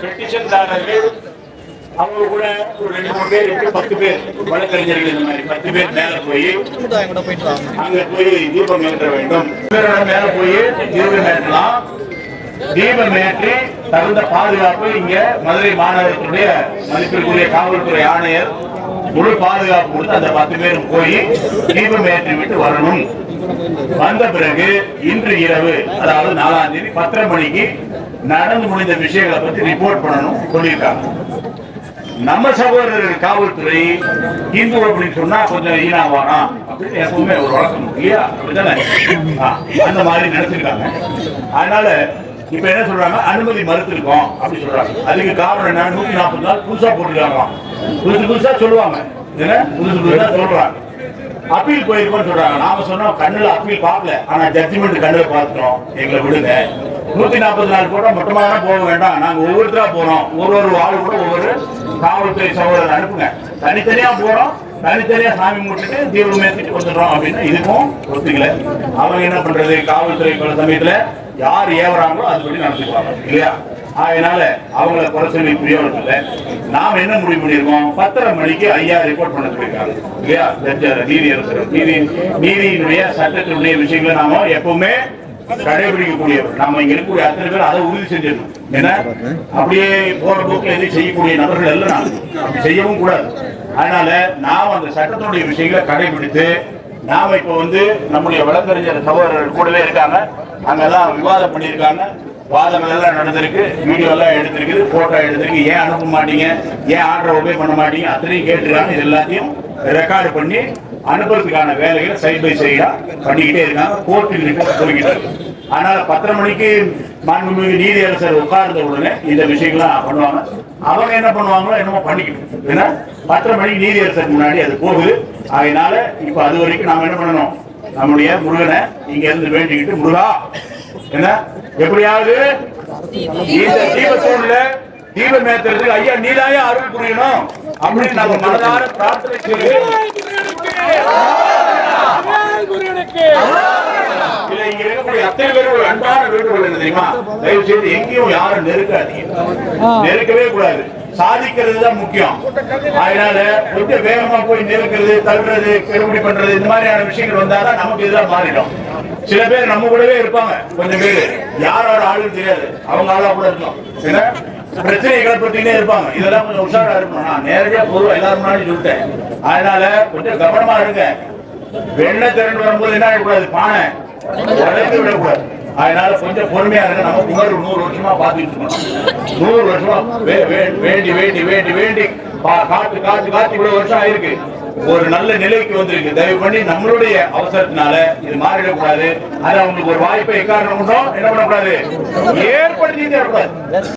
பெட்டிஷன்தாரர்கள் அவங்க கூட ஒரு ரெண்டு மூணு பேர் எட்டு பத்து பேர். வழக்கறிஞர்கள் இந்த மாதிரி. பத்து பேர் மேல போய் அங்க போய் தீபம் ஏற்ற வேண்டும். இவரோட மேல போய் தீபம் ஏற்றலாம். தீபம் ஏற்றி தகுந்த பாதுகாப்பு இங்க மதுரை மாநகரத்துடைய மதிப்பிற்குரிய காவல்துறை ஆணையர் முழு பாதுகாப்பு கொடுத்து அந்த பத்து பேரும் போய் தீபம் ஏற்றி விட்டு வரணும். வந்த பிறகு இன்று இரவு அதாவது நாலாம் தேதி பத்தரை மணிக்கு நடந்து முடிந்த விஷயங்களை பத்தி ரிப்போர்ட் பண்ணணும் சொல்லியிருக்காங்க. நம்ம சகோதரர்கள் காவல்துறை இந்து அப்படின்னு சொன்னா கொஞ்சம் ஈனாவானா? அப்படின்னு எப்பவுமே ஒரு வழக்கம் இல்லையா? அப்படிதானே அந்த மாதிரி நினைச்சிருக்காங்க. அதனால இப்ப என்ன சொல்றாங்க? அனுமதி மறுத்திருக்கோம் அப்படின்னு சொல்றாங்க. அதுக்கு காரணம் என்ன நூத்தி நாற்பது நாள் புதுசா போட்டுருக்காங்க. புதுசு புதுசா சொல்லுவாங்க. என்ன? புதுசு புதுசா சொல்றாங்க. அப்பீல் போயிருக்கோம்னு சொல்றாங்க. நாம சொன்னோம் கண்ணுல அப்பீல் பார்க்கல. ஆனா ஜட்ஜ்மெண்ட் கண்ணுல பார்த்துட்டோம். எங்களை விடுங்க. நூத்தி நாற்பது நாள் கூட மொத்தமாக போக வேண்டாம். நாங்க ஒவ்வொருத்தரா போறோம். ஒரு ஒரு ஆள் கூட ஒவ்வொரு காவல்துறை சகோதரர் அனுப்புங்க. தனித்தனியா போறோம். தனித்தனியா சாமி முடிச்சுட்டு தீவிரம் ஏற்றிட்டு வந்துடுறோம் அப்படின்னா இதுக்கும் ஒத்துக்கல. அவங்க என்ன பண்றது? காவல்துறை பல சமயத்துல யார் ஏவுறாங்களோ அதுபடி நடந்துக்குவாங்க இல்லையா? அதனால அவங்கள குறை சொல்லி இல்லை. நாம என்ன முடிவு பண்ணியிருக்கோம்? பத்தரை மணிக்கு ஐயா ரிப்போர்ட் பண்ண சொல்லியிருக்காங்க. இல்லையா? நீதி அரசர் நீதி நீதியினுடைய சட்டத்தினுடைய விஷயங்களை நாம எப்பவுமே கடைபிடிக்கக்கூடிய நம்ம இங்க இருக்கக்கூடிய அத்தனை பேர் அதை உறுதி செஞ்சிடணும். ஏன்னா அப்படியே போற போக்குல எதையும் செய்யக்கூடிய நபர்கள் எல்லாம் அப்படி செய்யவும் கூடாது. அதனால நாம் அந்த சட்டத்தினுடைய விஷயங்களை கடைபிடித்து நாம இப்ப வந்து நம்முடைய வழக்கறிஞர் சகோதரர்கள் கூடவே இருக்காங்க. அங்கெல்லாம் விவாதம் பண்ணியிருக்காங்க. வாதங்கள் எல்லாம் நடந்திருக்கு வீடியோ எல்லாம் எடுத்திருக்குது போட்டோ எடுத்திருக்கு. ஏன் அனுப்ப மாட்டீங்க? ஏன் ஆர்டர் ஒபே பண்ண மாட்டீங்க? அத்தனையும் கேட்டுருக்காங்க. இது எல்லாத்தையும் ரெக்கார்டு பண்ணி அனுப்புறதுக்கான வேலைகளை சைட் பை சைடா பண்ணிக்கிட்டே இருக்காங்க. கோர்ட்டுக்கு ரிப்போர்ட் போய்கிட்டு இருக்கு. அதனால பத்தரை மணிக்கு மாண்புமிகு நீதியரசர் உட்கார்ந்த உடனே இந்த விஷயங்கள்லாம் பண்ணுவாங்க. அவங்க என்ன பண்ணுவாங்களோ என்னமோ பண்ணிக்கணும் ஏன்னா பத்தரை மணிக்கு நீதியரசருக்கு முன்னாடி அது போகுது. அதனால இப்ப அது வரைக்கும் நாம என்ன பண்ணணும்? நம்முடைய முருகனை இங்க இருந்து வேண்டிக்கிட்டு முருகா என்ன? எப்படியாவது இந்த தீபத்தோடுல தீபம் ஏத்துறதுக்கு ஐயா நீதாயே அருள் புரியணும். அப்படின்னு நம்ம மனதார பிரார்த்தனை செய்து இங்க இருக்கக்கூடிய அத்தனை பேரும் ஒரு அன்பான வேண்டுகோள் தெரியுமா? தயவு செய்து எங்கேயும் யாரும் நெருக்காதீங்க. நெருக்கவே கூடாது. சாதிக்கிறது தான் முக்கியம். அதனால கொஞ்சம் வேகமா போய் நெருக்கிறது தள்ளுறது கெடுபடி பண்றது இந்த மாதிரியான விஷயங்கள் வந்தாதான் நமக்கு இதெல்லாம் மாறிடும். சில பேர் நம்ம கூடவே இருப்பாங்க கொஞ்சம் பேர். யாரோட ஆளுன்னு தெரியாது. அவங்க ஆளா கூட இருக்கும் சில பிரச்சனைகளை பற்றினே இருப்பாங்க. இதெல்லாம் கொஞ்சம் உஷாரா இருக்கணும். நான் நேரடியா பொருள் எல்லாரும் முன்னாடி சொல்லிட்டேன். அதனால கொஞ்சம் கவனமா இருங்க. வெண்ணெய் திரண்டு வரும்போது என்ன ஆகக்கூடாது? பானை. உடைத்து விடக்கூடாது. அதனால கொஞ்சம் பொறுமையா இருக்க நம்ம குமர் நூறு வருஷமா பாத்துட்டு இருக்கோம். நூறு வருஷமா வே- வேண்டி வேண்டி வேண்டி வேண்டி பா- காத்து காத்து காத்து இவ்வளவு வருஷம் ஆயிருக்கு. ஒரு நல்ல நிலைக்கு வந்திருக்கு. தயவு பண்ணி நம்மளுடைய அவசரத்தினால இது மாறிடக்கூடாது. அது அவங்களுக்கு ஒரு வாய்ப்பை எக்காரணம் என்ன பண்ணக்கூடாது? ஏற்படுத்தி தரக்கூடாது